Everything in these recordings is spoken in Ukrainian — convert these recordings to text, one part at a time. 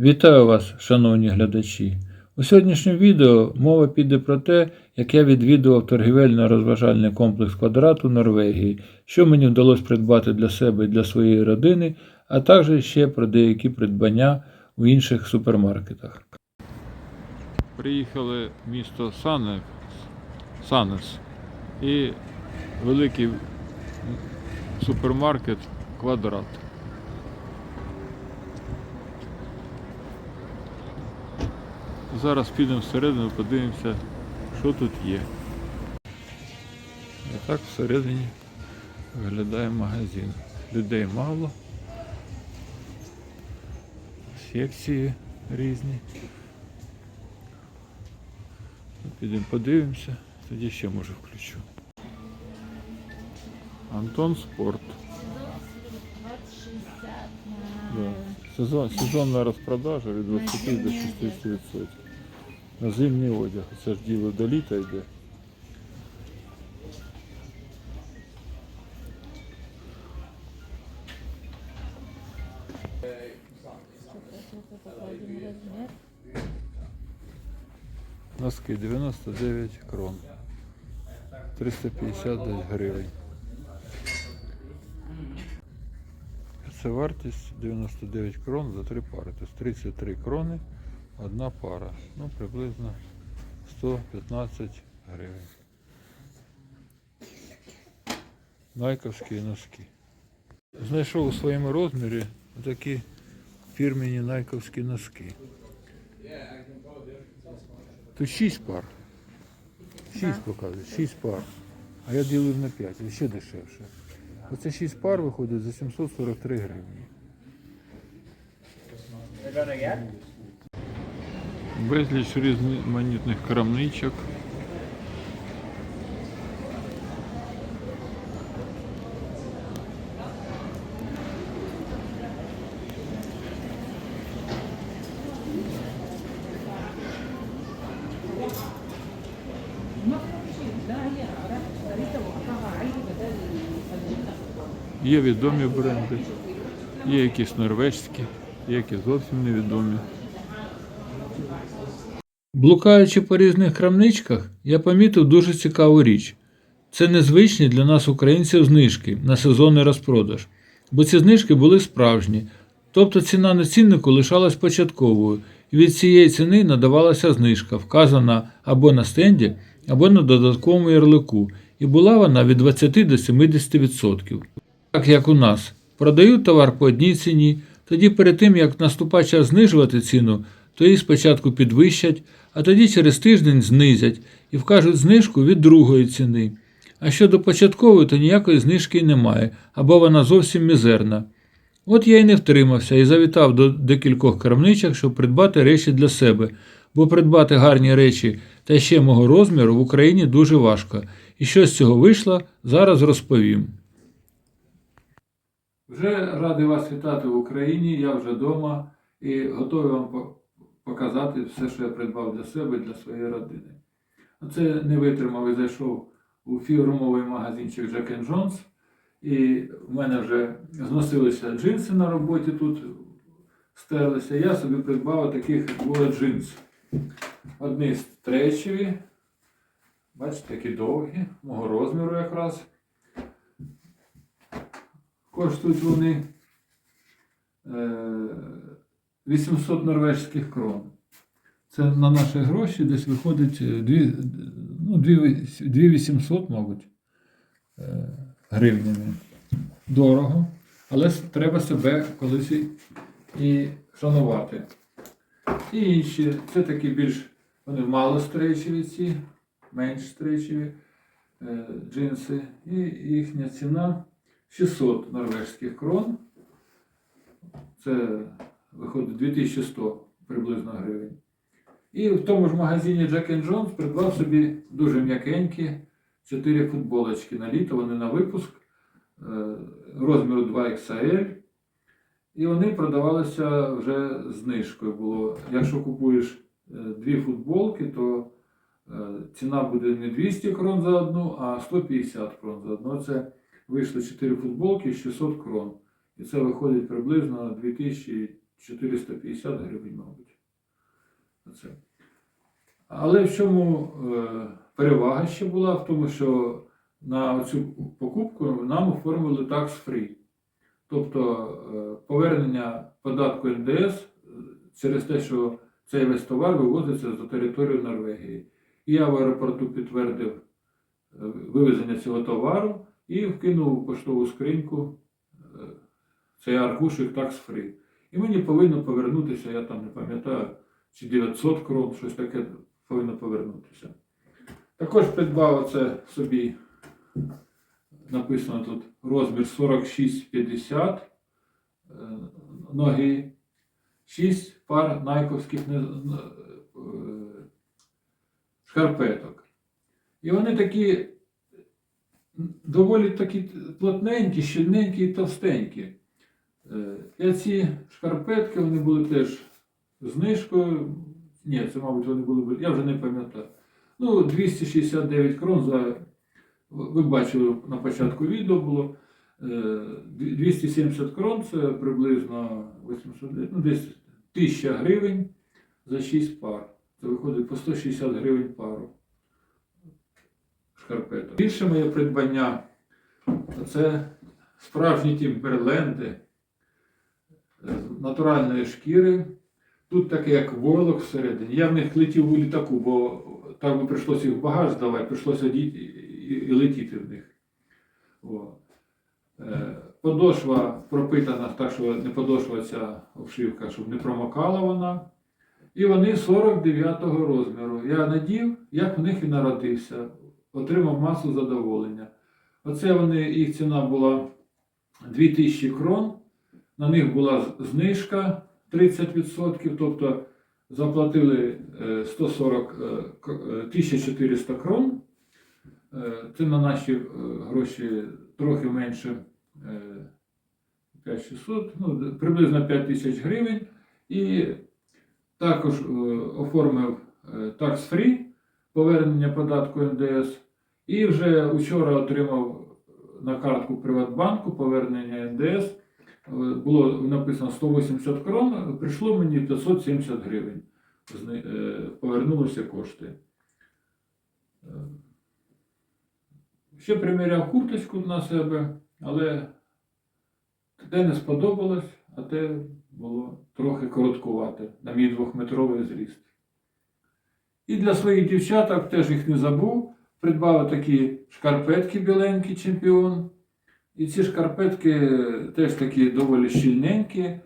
Вітаю вас, шановні глядачі! У сьогоднішньому відео мова піде про те, як я відвідував торгівельно-розважальний комплекс квадрат у Норвегії, що мені вдалося придбати для себе і для своєї родини, а також ще про деякі придбання у інших супермаркетах. Приїхали в місто Санес, Санес і великий супермаркет Квадрат. Зараз підемо всередину, подивимося, що тут є. І так всередині виглядає магазин. Людей мало. Секції різні. Підемо подивимося, тоді ще може включу. Антон Спорт. Сезон, сезонна розпродажа від 20 до 60%. На зимній одяг. Це ж діло до літа йде. Носки 99 крон. 350 гривень. Це вартість 99 крон за три пари. Тобто 33 крони, одна пара. Ну, приблизно 115 гривень. Найковські носки. Знайшов у своєму розмірі такі фірмені найковські носки. Тут 6 пар. 6 показує, 6 пар. А я ділив на 5, і ще дешевше. Оце 6 пар виходить за 743 гривні. Безліч різноманітних крамничок. Є відомі бренди, є якісь норвежські, є які зовсім невідомі. Блукаючи по різних крамничках, я помітив дуже цікаву річ. Це незвичні для нас українців знижки на сезонний розпродаж, бо ці знижки були справжні, тобто ціна на ціннику лишалась початковою, і від цієї ціни надавалася знижка, вказана або на стенді, або на додатковому ярлику, і була вона від 20 до 70%. Так як у нас продають товар по одній ціні, тоді перед тим як наступає час знижувати ціну, то її спочатку підвищать, а тоді через тиждень знизять і вкажуть знижку від другої ціни. А щодо початкової, то ніякої знижки немає, або вона зовсім мізерна. От я й не втримався і завітав до декількох крамничок, щоб придбати речі для себе, бо придбати гарні речі та ще мого розміру в Україні дуже важко. І що з цього вийшло, зараз розповім. Вже радий вас вітати в Україні, я вже вдома і готовий вам показати все, що я придбав для себе для своєї родини. Оце не витримав і зайшов у фірмовий магазинчик Jack Jones. І в мене вже зносилися джинси на роботі тут стерлися. Я собі придбав таких двоє джинс. Одні стречеві, бачите, такі довгі, мого розміру якраз. Коштують вони е, 800 норвежських крон. Це на наші гроші десь виходить е, дві- ну, дві- 2800, мабуть, е, гривнями. Дорого, але треба себе колись і- шанувати. І інші, це такі більш вони мало стречеві ці, менш стречеві е, джинси. І їхня ціна 600 норвежських крон. Це виходить 2100 приблизно гривень. І в тому ж магазині Jack Jones придбав собі дуже м'якенькі 4 футболочки на літо, вони на випуск е, розміру 2XL. І вони продавалися вже знижкою. Було. Якщо купуєш е, дві футболки, то е, ціна буде не 200 крон за одну, а 150 крон за одну. Це вийшло 4 футболки 600 крон. І це виходить приблизно 450 гривень, мабуть. Оце. Але в чому е, перевага ще була? В тому, що на цю покупку нам оформили tax free. Тобто е, повернення податку НДС е, через те, що цей весь товар вивозиться за територію Норвегії. І я в аеропорту підтвердив вивезення цього товару і вкинув у поштову скриньку цей аркушик tax free. І мені повинно повернутися, я там не пам'ятаю, чи 900 крон, щось таке повинно повернутися. Також придбав це собі, написано тут розмір 46-50 е, ноги, 6 пар найковських е, шкарпеток. І вони такі доволі такі плотненькі, щільненькі і товстенькі. Е, І ці шкарпетки вони були теж знижкою. Ні, це, мабуть, вони були, я вже не пам'ятаю. Ну, 269 крон за. Ви бачили на початку відео було. е, 270 крон це приблизно 800, ну, десь 1000 гривень за 6 пар. Це виходить по 160 гривень пару шкарпеток. Більше моє придбання це справжні тімберленди е, з натуральної шкіри. Тут таке, як войлок всередині. Я в них летів у літаку, бо так би прийшлося їх в багаж здавати, прийшлося і летіти в них. О. Е, Подошва пропитана так, що не подошва ця обшивка, щоб не промокала вона. І вони 49-го розміру. Я надів, як в них і народився. Отримав масу задоволення. Оце вони, їх ціна була 2000 крон. На них була знижка 30%, тобто заплатили е, 140 е, е, 1400 крон. Е, Це на наші е, гроші трохи менше е, 5600, ну, приблизно 5000 гривень. І також е, оформив е, tax free повернення податку НДС. І вже вчора отримав на картку Приватбанку повернення НДС. Було написано 180 крон, прийшло мені 570 гривень. Е, Повернулися кошти. Е, Ще приміряв курточку на себе, але те не сподобалось, а те було трохи короткувате на мій двохметровий зріст. І для своїх дівчаток теж їх не забув. Придбав такі шкарпетки біленькі чемпіон. І ці шкарпетки теж такі доволі щільненькі, е,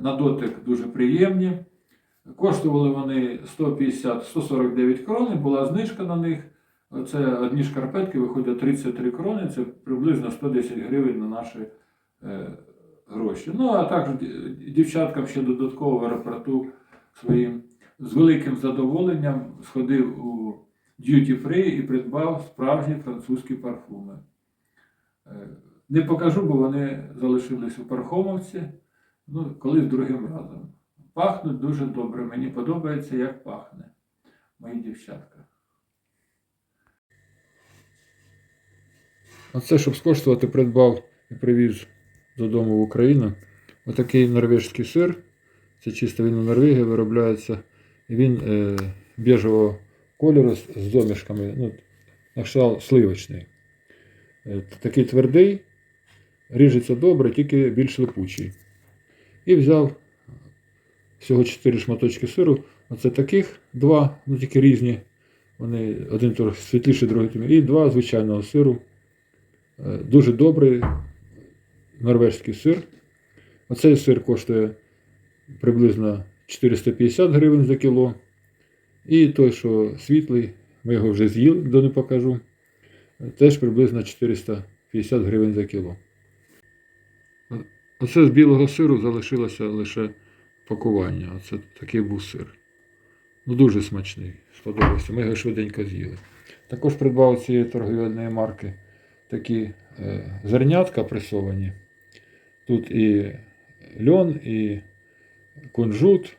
на дотик дуже приємні. Коштували вони 150-149 крони, була знижка на них. Оце одні шкарпетки виходять 33 крони, це приблизно 110 гривень на наші е, гроші. Ну, а також дівчаткам ще додатково в аеропорту своїм з великим задоволенням сходив у Duty Free і придбав справжні французькі парфуми. Не покажу, бо вони залишились у Пархомовці, ну, колись другим разом. Пахнуть дуже добре. Мені подобається, як пахне мої дівчатка. Оце, щоб скоштувати, придбав і привіз додому в Україну. Отакий норвежський сир. Це чисто він у Норвегії виробляється. Він е, біжевого кольору з домішками. Ну, на кшталт сливочний. Е, такий твердий, ріжеться добре, тільки більш липучий. І взяв всього 4 шматочки сиру. Оце таких два, ну тільки різні. Вони один трохи світліший, другий темніший. І два звичайного сиру. Е, Дуже добрий норвежський сир. Оцей сир коштує приблизно 450 гривень за кіло. І той, що світлий, ми його вже з'їли, до не покажу. Теж приблизно 450 гривень за кіло. Оце з білого сиру залишилося лише пакування. Оце такий був сир. Ну, дуже смачний, сподобався. Ми його швиденько з'їли. Також придбав цієї торговельної марки такі е, зернятка пресовані. Тут і льон, і кунжут,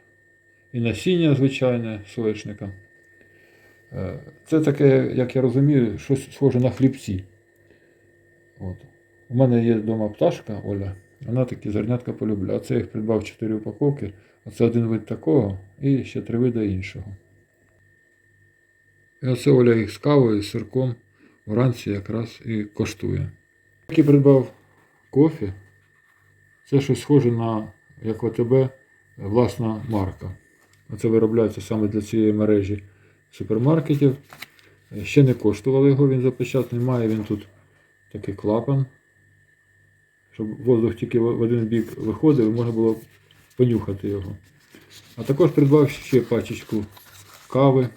і насіння звичайне соєшника. Е, Це таке, як я розумію, щось схоже на хлібці. От. У мене є вдома пташка Оля. Вона такі зернятка полюбляє. Оце я їх придбав 4 упаковки. Оце один вид такого і ще три види іншого. І оце Оля їх з кавою, з сирком вранці якраз і коштує. Так і придбав кофе. Це щось схоже на, як в АТБ, власна марка. Оце виробляється саме для цієї мережі супермаркетів. Ще не коштували його, він запечатаний. Має він тут такий клапан, щоб воздух тільки в один бік виходив і можна було понюхати його. А також придбав ще пачечку кави,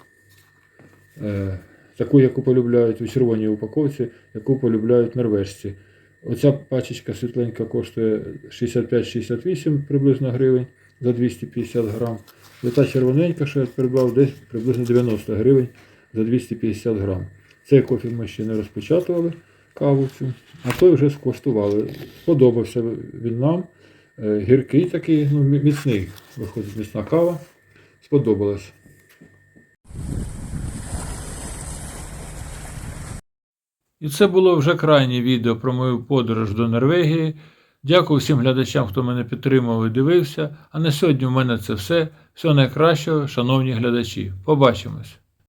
е, таку, яку полюбляють у червоній упаковці, яку полюбляють норвежці. Оця пачечка світленька коштує 65-68 приблизно гривень за 250 грам. І та червоненька, що я придбав, десь приблизно 90 гривень за 250 грам. Цей кофе ми ще не розпечатували, каву цю, а той вже скуштували. Сподобався він нам. Е, Гіркий такий, ну, міцний, виходить міцна кава. Сподобалось. І це було вже крайнє відео про мою подорож до Норвегії. Дякую всім глядачам, хто мене підтримував і дивився. А на сьогодні в мене це все. Всього найкращого, шановні глядачі. Побачимось!